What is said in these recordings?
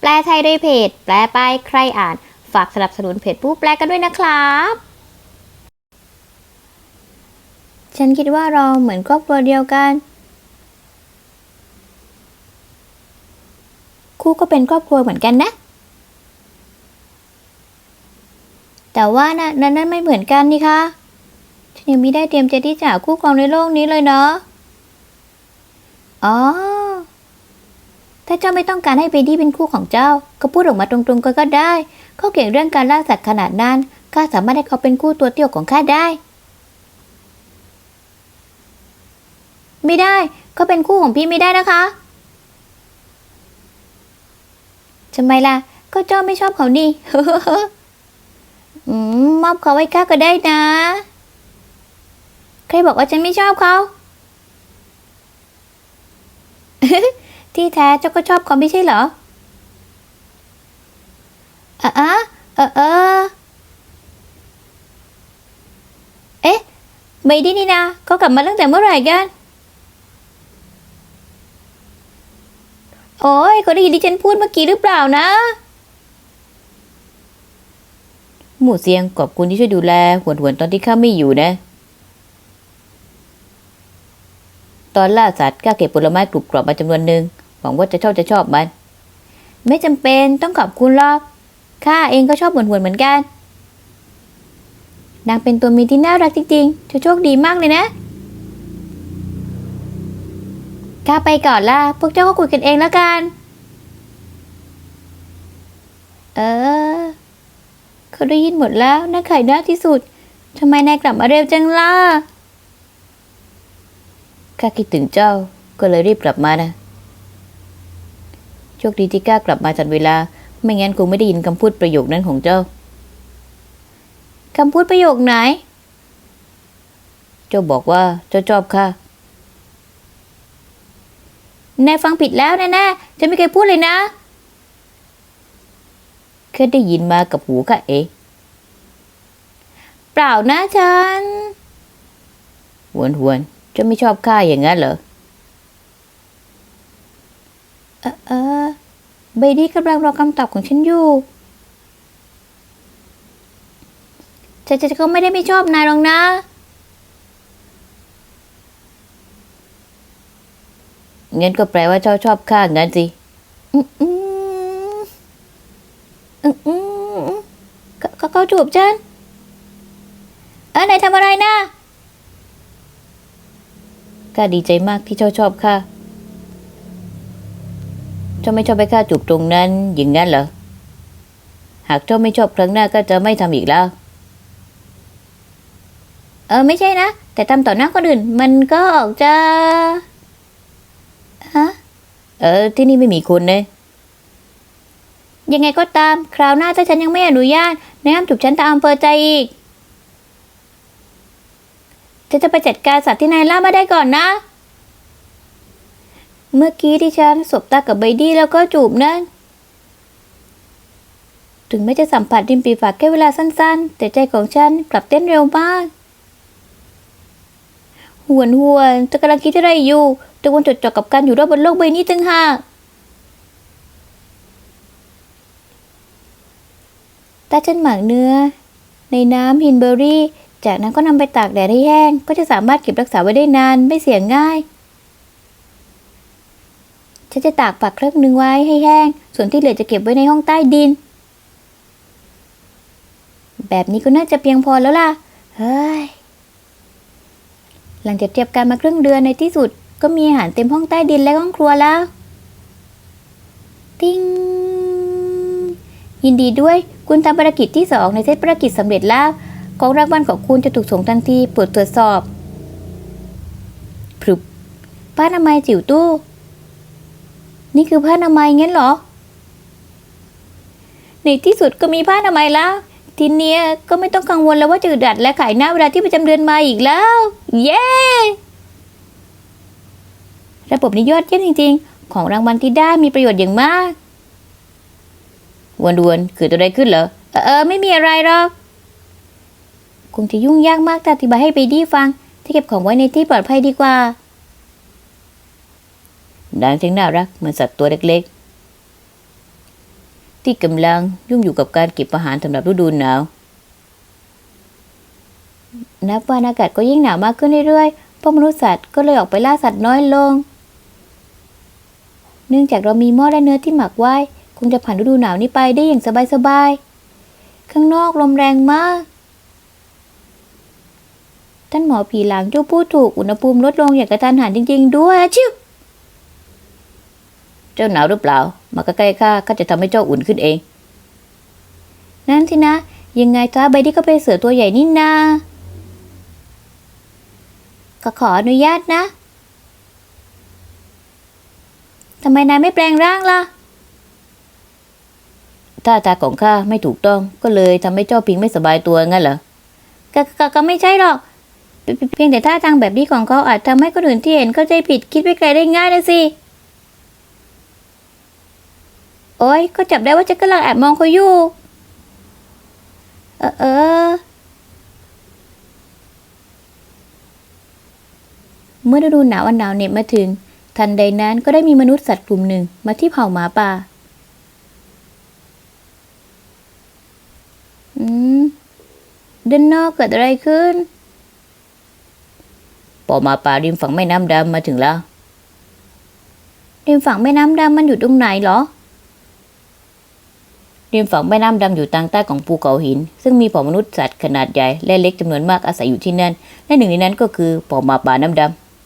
แปลไทยโดยเพจ แปลไปใครอ่าน ฝากสนับสนุนเพจผู้แปลกันด้วยนะครับ ฉันคิดว่าเราเหมือนครอบครัวเดียวกัน คู่ก็เป็นครอบครัวเหมือนกันนะ แต่ว่านะนั้นนั้นไม่เหมือนกันนี่คะฉันยังไม่ได้เตรียมใจที่จะหาคู่ครองในโลกนี้เลยเนาะอ๋อ ถ้าเจ้าไม่ต้องการให้เบดี้เป็นคู่ของเจ้า ก็พูดออกมาตรงๆก็ก็ได้เขาเก่งเรื่องการล่าสัตว์ขนาดนั้นข้าสามารถให้เขาเป็นคู่ตัวเตี้ยวของข้าได้ ไม่ได้เขาเป็นคู่ของพี่ไม่ได้นะคะทำไมล่ะ ก็เจ้าไม่ชอบเขานี่มมอบเขาไว้ข้าก็ได้นะ ใครบอกว่าฉันไม่ชอบเขา ที่แท้เจ้าก็ชอบเขาไม่ใช่เหรออะอะเออเออเอ๊ะไม่ดีนี่นะเขากลับมาตั้งแต่เมื่อไหร่กัน โอ้ยเขาได้ยินที่ฉันพูดเมื่อกี้หรือเปล่านะ หมู่เสียงขอบคุณที่ช่วยดูแลหวนหวนตอนที่ข้าไม่อยู่นะ ตอนล่าสัตว์ข้าเก็บผลไม้กรุบกรอบมาจำนวนหนึ่ง หวังว่าจะชอบจะชอบมัน ไม่จำเป็นต้องขอบคุณหรอกข้าเองก็ชอบหวนหวนๆเหมือนกัน นางเป็นตัวเมียที่น่ารักจริงๆเธอโชคดีมากเลยนะข้าไปก่อนละพวกเจ้าก็คุยกันเองแล้วกัน เออ เขาได้ยินหมดแล้วน่าไข่น่าที่สุดทำไมนายกลับมาเร็วจังล่ะข้าคิดถึงเจ้าก็เลยรีบกลับมานะ โชคดีที่ข้ากลับมาทันเวลา ไม่งั้นคงไม่ได้ยินคำพูดประโยคนั้นของเจ้าคำพูดประโยคไหน เจ้าบอกว่าเจ้าชอบข้านายฟังผิดแล้วแน่ๆจะไม่เคยพูดเลยนะแค่ได้ยินมากับหูข้าเองเปล่านะฉันหวนหวนๆเจะไม่ชอบข้าอย่างนั้นเหรอ เอเออเบดี้กำลังรอคำตอบของฉันอยู่ฉันจะก็ไม่ได้ไม่ชอบนายหรอกนะ งั้นก็แปลว่าเจ้าชอบข้างั้นสิ อืมอืมอืมอืมเขาเขาเขาจูบฉัน เออนายทำอะไรนะข้าดีใจมากที่เจ้าชอบข้า จ้าไม่ชอบให้ข้าจูบตรงนั้น อย่างนั้นเหรอ หากเจ้าไม่ชอบครั้งหน้าก็จะไม่ทำอีกแล้ว เออไม่ใช่นะ แต่ทำต่อหน้าคนอื่น มันก็ออกจะฮะเออ ที่นี่ไม่มีคนเลยยังไงก็ตาม คราวหน้าถ้าฉันยังไม่อนุญาตแนะนำถูกฉันตามอำเภอใจอีกจะจะไปจัดการสัตว์ที่นายล่ามาได้ก่อนนะ เมื่อกี้ที่ฉันสบตากับไบดี้แล้วก็จูบนั่น ถึงไม่จะสัมผัสริมปีฝากแค่เวลาสั้น ๆ แต่ใจของฉันกลับเต้นเร็วมากหวนหวนจะกำลังคิดอะไรอยู่ต่วนจดจ่อกับการอยู่รอบบนโลกใบนี้จึงหากตาฉันหมักเนื้อ ในน้ำฮินเบอร์รี่ จากนั้นก็นำไปตากแดดให้แห้ง ก็จะสามารถเก็บรักษาไว้ได้นานไม่เสียง่าย ฉันจะตากผักครึ่งหนึ่งไว้ให้แห้ง ส่วนที่เหลือจะเก็บไว้ในห้องใต้ดิน แบบนี้ก็น่าจะเพียงพอแล้วล่ะ เฮ้ย หลังจากเตรียมการมาครึ่งเดือนในที่สุด ก็มีอาหารเต็มห้องใต้ดินและห้องครัวแล้ว ติ้ง ยินดีด้วย คุณทำภารกิจที่สองในเซตภารกิจสำเร็จแล้ว ของรางวัลของคุณจะถูกส่งทันทีโปรดตรวจสอบพรึบผ้าอนามัยจิ๋วตู้ นี่คือผ้าอนามัยงั้นเหรอ ในที่สุดก็มีผ้าอนามัยแล้ว ทีเนี้ยก็ไม่ต้องกังวลแล้วว่าจะดัดและขายหน้าเวลาที่ประจำเดือนมาอีกแล้ว เย้ระบบนี้ยอดเยี่ยมจริง ๆ ของรางวัลที่ได้มีประโยชน์อย่างมากวันดวนคือตัวใดขึ้นเหรอเออเออ ไม่มีอะไรหรอก คงจะยุ่งยากมากแต่อธิบายให้เบดี้ฟัง ที่เก็บของไว้ในที่ปลอดภัยดีกว่า ดังจึงน่ารักเหมือนสัตว์ตัวเล็กๆ ที่กำลังยุ่งอยู่กับการเก็บอาหารสำหรับฤดูหนาว นับวันอากาศก็ยิ่งหนาวมากขึ้นเรื่อยๆ พวกมนุษย์สัตว์ก็เลยออกไปล่าสัตว์น้อยลง เนื่องจากเรามีหม้อและเนื้อที่หมักไว้ คงจะผ่านฤดูหนาวนี้ไปได้อย่างสบายๆ ข้างนอกลมแรงมาก ท่านหมอผีหลังเจ้าพูดถูกอุณหภูมิลดลงอย่างกระทันหันจริง ๆ ด้วยชิว เจ้าหนาวหรือเปล่า มาใกล้ๆข้าข้าจะทำให้เจ้าอุ่นขึ้นเอง นั่นสินะ ยังไงจ้าใบดี้ก็เป็นเสือตัวใหญ่นี่นาก็ขออนุญาตนะทำไมนายไม่แปลงร่างล่ะถ้าตาของข้าไม่ถูกต้องก็เลยทำให้เจ้าพิงไม่สบายตัวงั้นเหรอก็ก็ก็ไม่ใช่หรอก เพียงแต่ท่าทางแบบนี้ของเขาอาจทำให้คนอื่นที่เห็นเข้าใจผิดคิดไปไกลได้ง่ายนะสิ โอ้ยก็จับได้ว่าจะกำลังแอบมองเขาอยู่ เออเออ เมื่อฤดูหนาวอันหนาวเหน็บมาถึง ทันใดนั้นก็ได้มีมนุษย์สัตว์กลุ่มหนึ่งมาที่เผ่าหมาป่า อืมด้านนอกเกิดอะไรขึ้นปอหมาป่าริมฝั่งแม่น้ำดำมาถึงแล้ว ริมฝั่งแม่น้ำดำมันอยู่ตรงไหนเหรอ ริมฝั่งแม่น้ำดำอยู่ทางใต้ของภูเขาหิน ซึ่งมีเผ่ามนุษย์สัตว์ขนาดใหญ่และเล็กจำนวนมากอาศัยอยู่ที่นั่น และหนึ่งในนั้นก็คือเผ่าหมาป่าน้ำด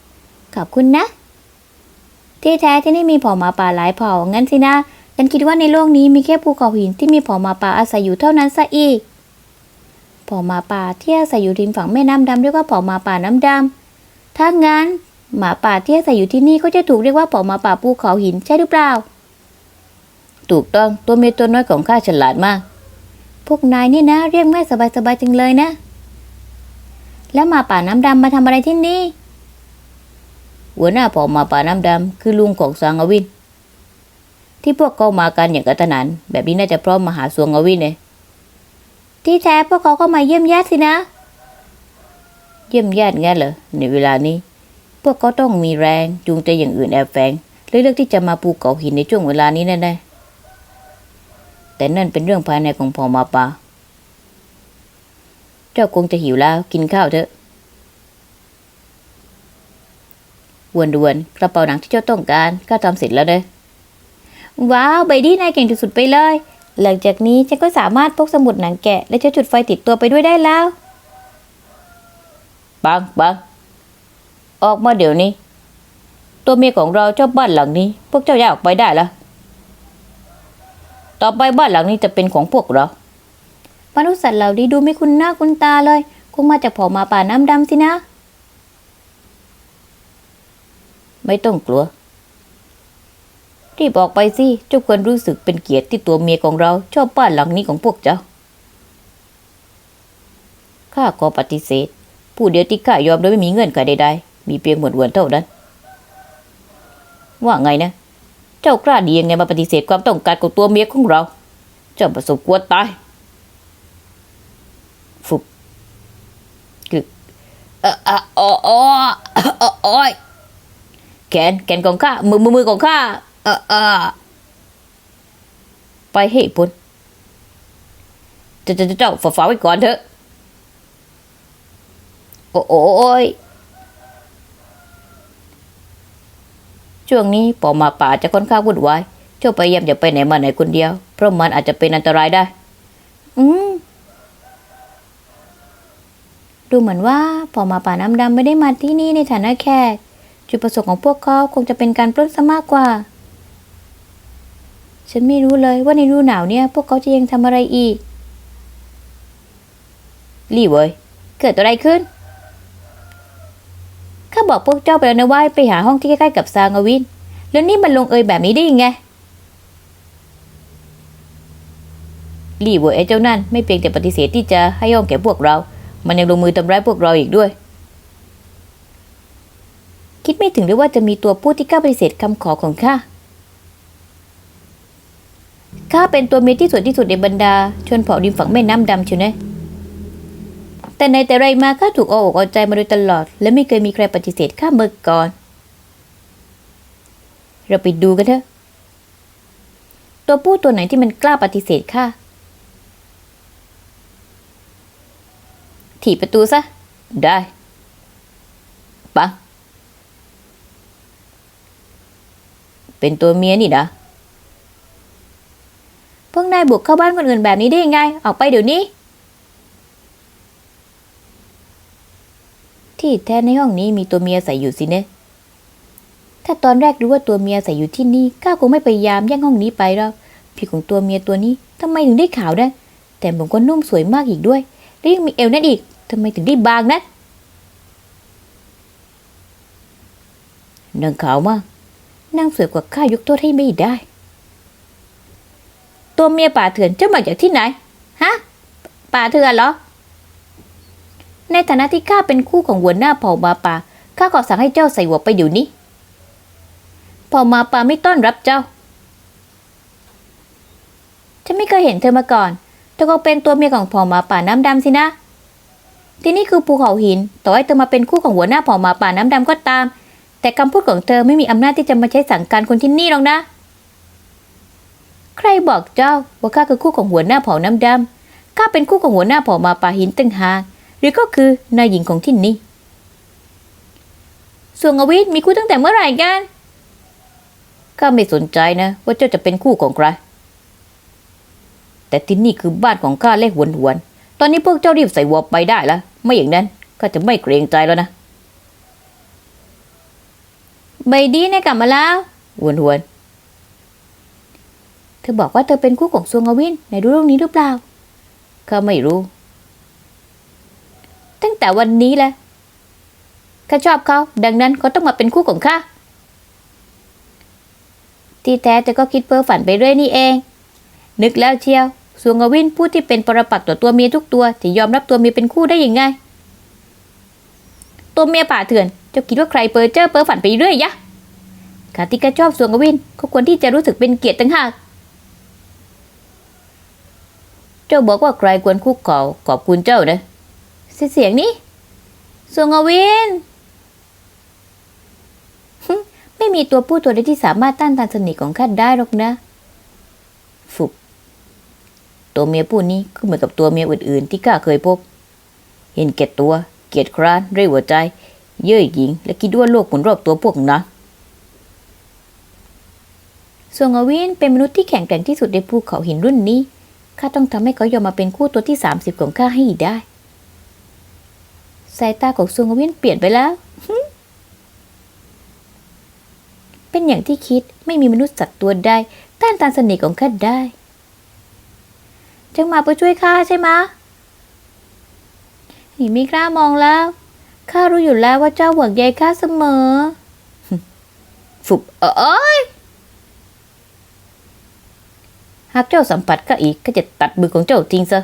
ำขอบคุณนะ ที่แท้ที่นี่มีเผ่าหมาป่าหลายเผ่างั้นสินะฉันคิดว่าในโลกนี้มีแค่ภูเขาหินที่มีเผ่าหมาป่าอาศัยอยู่เท่านั้นซะอีกเผ่าหมาป่าที่อาศัยอยู่ริมฝั่งแม่น้ำดำเรียกว่าเผ่าหมาป่าน้ำดำถ้างั้นหมาป่าที่อาศัยอยู่ที่นี่ก็จะถูกเรียกว่าเผ่าหมาป่าภูเขาหินใช่หรือเปล่า ถูกต้องตัวเมียตัวน้อยของข้าฉลาดมาก พวกนายนี่นะเรียกแม่สบายๆจังเลยนะ แล้วมาป่าน้ำดำมาทำอะไรที่นี่ หัวหน้าผ่าหมาป่าน้ำดำคือลุงของสวางอวิน ที่พวกเขามากันอย่างกระทันันแบบนี้น่าจะพร้อมมาหาสวงอวินเลยที่แท้พวกเขาก็มาเยี่ยมญาติสินะ เยี่ยมญาติงั้นเหรอในเวลานี้ พวกเขาต้องมีแรงจูงใจอย่างอื่นแอบแฝงเลยเลือกที่จะมาปูเขาหินในช่วงเวลานี้แน่ๆ แต่นั่นเป็นเรื่องภายในของเผ่าหมาปาเจ้าคงจะหิวแล้วกินข้าวเถอะวนดวนกระเป๋าหนังที่เจ้าต้องการก็ทำเสร็จแล้วเด้ว้าวใบดี้นายเก่งที่สุดไปเลย หลังจากนี้ฉันก็สามารถพกสมุดหนังแกะ และเจ้าจุดไฟติดตัวไปด้วยได้แล้วปังปังออกมาเดี๋ยวนี้ ตัวเมียของเราเจ้าบ้านหลังนี้ พวกเจ้าย้ายออกไปได้แล้ว ต่อไปบ้านหลังนี้จะเป็นของพวกเรามนุษย์สัตว์เหล่านี้ดูไม่คุ้นหน้าคุ้นตาเลย คงมาจากเผ่ามาป่าน้ำดำสินะ ไม่ต้องกลัว รีบออกไปสิเจ้าควรรู้สึกเป็นเกียรติที่ตัวเมียของเรา ชอบบ้านหลังนี้ของพวกเจ้า ข้าขอปฏิเสธ ผู้เดียวที่ข้ายอมโดยไม่มีเงื่อนไขใดๆ มีเพียงหมวดวนเท่านั้น ว่าไงนะ เจ้ากล้าดียังไงมาปฏิเสธความต้องการของตัวเมียของเรา เจ้าประสบกวนตายฟุบกึกเออออ๋ออ๋ออ๋อโอ้ยแขนแขนของข้ามือมือมือของข้าเออเออไปให้พ้นเจ้าเจ้าเจ้าฝ่าฝ่าไว้ก่อนเถอะ โอ้โอ้ย ช่วงนี้ปอหมาป่าจะค่อนข้างวุ่นวายเจ้าพยายามอย่าไปไหนมาไหนคนเดียว เพราะมันอาจจะเป็นอันตรายได้ อืมดูเหมือนว่าปอหมาป่าน้ำดำไม่ได้มาที่นี่ในฐานะแขกจุดประสงค์ของพวกเขาคงจะเป็นการปล้นซะมากกว่า ฉันไม่รู้เลยว่าในฤดูหนาวเนี่ย พวกเขาจะยังทำอะไรอีก รีเว้ยเกิดอะไรขึ้น บอกพวกเจ้าไปแล้วนะว่าไปหาห้องที่ใกล้ๆกับซางอวิน แล้วนี่มันลงเอยแบบนี้ได้ยังไงรีเว้ยไอ้เจ้านั่นไม่เพียงแต่ปฏิเสธที่จะให้ห้องแก่พวกเรา มันยังลงมือทำร้ายพวกเราอีกด้วย คิดไม่ถึงเลยว่าจะมีตัวผู้ที่กล้าปฏิเสธคำขอของข้า ข้าเป็นตัวเมียที่สวยที่สุดในบรรดา ชนเผ่าริมฝั่งแม่น้ำดำเชียวนะ แต่ในแต่ไรมาข้าถูกเอาอกเอาใจมาโดยตลอด และไม่เคยมีใครปฏิเสธข้าเมื่อก่อน เราไปดูกันเถอะ ตัวผู้ตัวไหนที่มันกล้าปฏิเสธข้าถีบประตูซะ ได้ปังเป็นตัวเมียนี่นะพวกนายบุกเข้าบ้านคนอื่นแบบนี้ได้ยังไง ออกไปเดี๋ยวนี้ ที่แท้ในห้องนี้มีตัวเมียใส่อยู่สิเนะ ถ้าตอนแรกรู้ว่าตัวเมียใส่อยู่ที่นี่ข้าคงไม่พยายามแย่งห้องนี้ไปหรอกผิวของตัวเมียตัวนี้ทำไมถึงได้ขาวนะแต่ผมก็นุ่มสวยมากอีกด้วย และยังมีเอวนั่นอีกทำไมถึงได้บางนะนางขาวมากนางสวยกว่าข้ายกโทษให้ไม่ได้ ตัวเมียป่าเถื่อนจ้ามาจากที่ไหน ฮะ ป่าเถื่อนเหรอ ในฐานะที่ข้าเป็นคู่ของหัวหน้าเผ่ามาป่าข้าก็สั่งให้เจ้าใส่หัวไปเดี๋ยวนี้เผ่ามาป่าไม่ต้อนรับเจ้า ฉันไม่เคยเห็นเธอมาก่อน เธอก็เป็นตัวเมียของเผ่ามาป่าน้ำดำสินะ ที่นี่คือภูเขาหิน ต่อให้เธอมาเป็นคู่ของหัวหน้าเผ่ามาป่าน้ำดำก็ตาม แต่คำพูดของเธอไม่มีอำนาจที่จะมาใช้สั่งการคนที่นี่หรอกนะ ใครบอกเจ้าว่าข้าคือคู่ของหัวหน้าเผ่าน้ำดำข้าเป็นคู่ของหัวหน้าเผ่ามาป่าหินตึงหาก รือก็คือนายหญิงของที่นี่ส่วนอวิทมีคู่ตั้งแต่เมื่อไหร่กันข้าไม่สนใจนะ ว่าเจ้าจะเป็นคู่ของใคร แต่ที่นี่คือบ้านของข้าและหวนหวน ตอนนี้พวกเจ้ารีบใส่วัวไปได้แล้วไม่อย่างนั้นข้าจะไม่เกรงใจแล้วนะใบดีนายกลับมาแล้วหวนหวนเธอบอกว่าเธอเป็นคู่ของซวงอวินในรู้เรื่องนี้หรือเปล่าข้าไม่รู้ แต่วันนี้แหละข้าชอบเขา ดังนั้นเขาต้องมาเป็นคู่ของข้า ที่แท้เธอก็คิดเพ้อฝันไปเรื่อยนี่เอง นึกแล้วเชียวสวงวินผู้ที่เป็นปรปักษ์ต่อตัวเมียทุกตัวจะยอมรับตัวเมียเป็นคู่ได้ยังไง ตัวเมียป่าเถื่อนเจ้าคิดว่าใครเพ้อเจ้อเพ้อฝันไปเรื่อยยะข้าที่กระชอบสวงอวินก็ควรที่จะรู้สึกเป็นเกียรติตั้งหากเจ้าบอกว่าใครควรคุกเข่าขอบคุณเจ้านะ เสียงนี้สวงอวินไม่มีตัวผู้ตัวใดที่สามารถต้านทานเสน่ห์ของข้าได้หรอกนะฟุบตัวเมียผู้นี้ก็เหมือนกับตัวเมียอื่นๆ ที่ข้าเคยพบ เห็นแก่ตัว เกียจคร้านเร่หัวใจ เย่อหยิง และคิดว่าโลกหมุนรอบตัวพวกนั้นส่วนอวินเป็นมนุษย์ที่แข็งแกร่งที่สุดในภูเขาหินรุ่นนี้ ข้าต้องทำให้เขายอมมาเป็นคู่ตัวที่ 30 ของข้าให้ได้ สายตาของซวงอวินเปลี่ยนไปแล้ว เป็นอย่างที่คิดไม่มีมนุษย์สัตว์ตัวใดต้านทานเสน่ห์ของข้าได้จ้ามาเพื่อช่วยข้าใช่ไหมหิไม่กล้ามองแล้ว ข้ารู้อยู่แล้วว่าเจ้าหวังใยข้าเสมอ ฟุบเอ้ย หากเจ้าสัมผัสข้าอีกก็จะตัดมือของเจ้าทิ้งซะ